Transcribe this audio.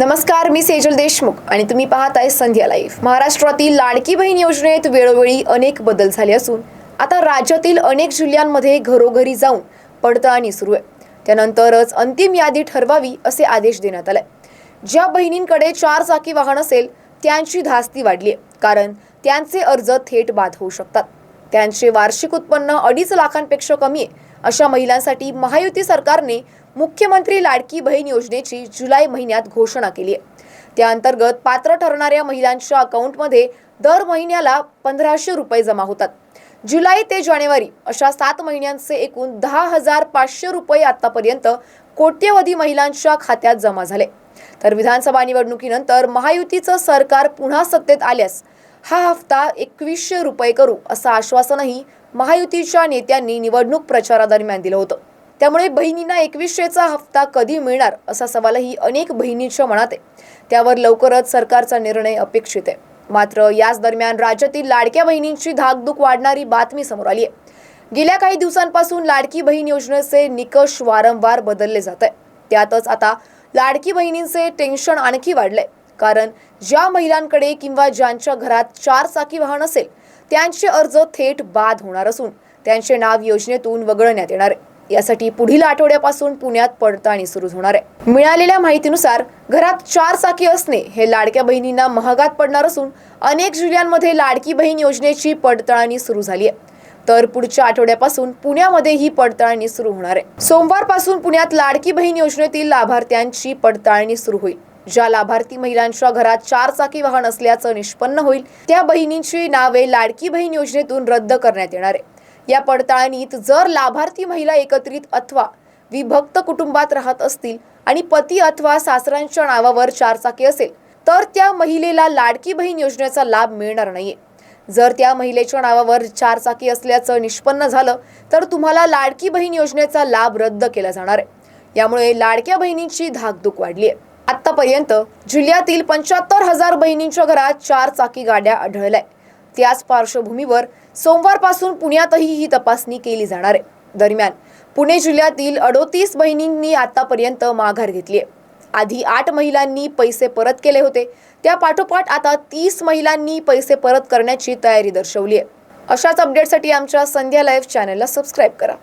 नमस्कार मी सेजल देशमुख आणि तुम्ही पाहताय संध्या लाईफ महाराष्ट्रातील लाडकी बहीण योजनेत वेळोवेळी अनेक बदल झाले असून आता राज्यातील अनेक जिल्ह्यांमध्ये घरोघरी जाऊन पडताळणी सुरू आहे. त्यानंतरच अंतिम यादी ठरवावी असे आदेश देण्यात आले. ज्या बहिणींकडे चार चाकी वाहन असेल त्यांची धास्ती वाढली आहे कारण त्यांचे अर्ज थेट बाद होऊ शकतात. त्यांचे वार्षिक उत्पन्न अडीच लाखांपेक्षा कमी आहे अशा महिलांसाठी महायुती सरकारने मुख्यमंत्री लाडकी बहीण योजनेची जुलै महिन्यात घोषणा केली आहे. त्या अंतर्गत पात्र ठरणाऱ्या महिलांच्या अकाउंटमध्ये दर महिन्याला पंधराशे रुपये जमा होतात. जुलै ते जानेवारी अशा सात महिन्यांचे एकूण दहा हजार पाचशे रुपये आतापर्यंत कोट्यवधी महिलांच्या खात्यात जमा झाले. तर विधानसभा निवडणुकीनंतर महायुतीचं सरकार पुन्हा सत्तेत आल्यास हा हप्ता एकवीसशे रुपये करू असं आश्वासनही महायुतीच्या नेत्यांनी निवडणूक प्रचारादरम्यान दिलं होतं. त्यामुळे बहिणींना एकवीसशेचा हप्ता कधी मिळणार असा सवालही अनेक बहिणींच्या मनात आहे. त्यावर लवकरच सरकारचा निर्णय अपेक्षित आहे. मात्र याच दरम्यान राज्यातील लाडक्या बहिणींची धाकधूक वाढणारी बातमी समोर आली आहे. गेल्या काही दिवसांपासून लाडकी बहीण योजनेचे निकष वारंवार बदलले जात आहे. त्यातच आता लाडकी बहिणींचे टेन्शन आणखी वाढलंय. कारण ज्या महिलांकडे किंवा ज्यांच्या घरात चार चाकी वाहन असेल त्यांचे अर्ज थेट बाद होणार असून त्यांचे नाव योजनेतून वगळण्यात येणार आहे. यासाठी पुढील आठवड्यापासून पुण्यात पडताळणी सुरू होणार आहे. मिळालेल्या माहितीनुसार घरात चार चाकी असणे हे लाडक्या बहिणींना महागात पडणार असून अनेक जिल्ह्यांमध्ये लाडकी बहीण योजनेची पडताळणी सुरू झाली आहे. तर पुढच्या आठवड्यापासून पुण्यामध्ये ही पडताळणी सुरू होणार आहे. सोमवारपासून पुण्यात लाडकी बहीण योजनेतील लाभार्थ्यांची पडताळणी सुरू होईल. ज्या लाभार्थी महिलांच्या घरात चार चाकी वाहन असल्याचं निष्पन्न होईल त्या बहिणींची नावे लाडकी बहीण योजनेतून रद्द करण्यात येणार आहे. या पडताळणीत जर लाभार्थी महिला एकत्रित अथवा विभक्त कुटुंबात राहत असतील आणि पती अथवा सासऱ्यांच्या नावावर चारचाकी असेल तर त्या महिलेला लाडकी बहीण योजनेचा लाभ मिळणार नाहीये. जर त्या महिलेच्या नावावर चारचाकी असल्याचं निष्पन्न झालं तर तुम्हाला लाडकी बहीण योजनेचा लाभ रद्द केला जाणार आहे. यामुळे लाडक्या बहिणींची धाकधूक वाढली आहे. आतापर्यंत जिल्ह्यातील पंच्याहत्तर हजार बहिणींच्या घरात चार चाकी गाड्या आढळल्या त्याच पार्श्वभूमीवर सोमवारपासून पुण्यातही ही तपासणी केली जाणार आहे. दरम्यान पुणे जिल्ह्यातील अडोतीस बहिणींनी आतापर्यंत माघार घेतली आहे. आधी आठ महिलांनी पैसे परत केले होते. त्या पाठोपाठ आता तीस महिलांनी पैसे परत करण्याची तयारी दर्शवली आहे. अशाच अपडेटसाठी आमच्या संध्या लाईव्ह चॅनलला सबस्क्राईब करा.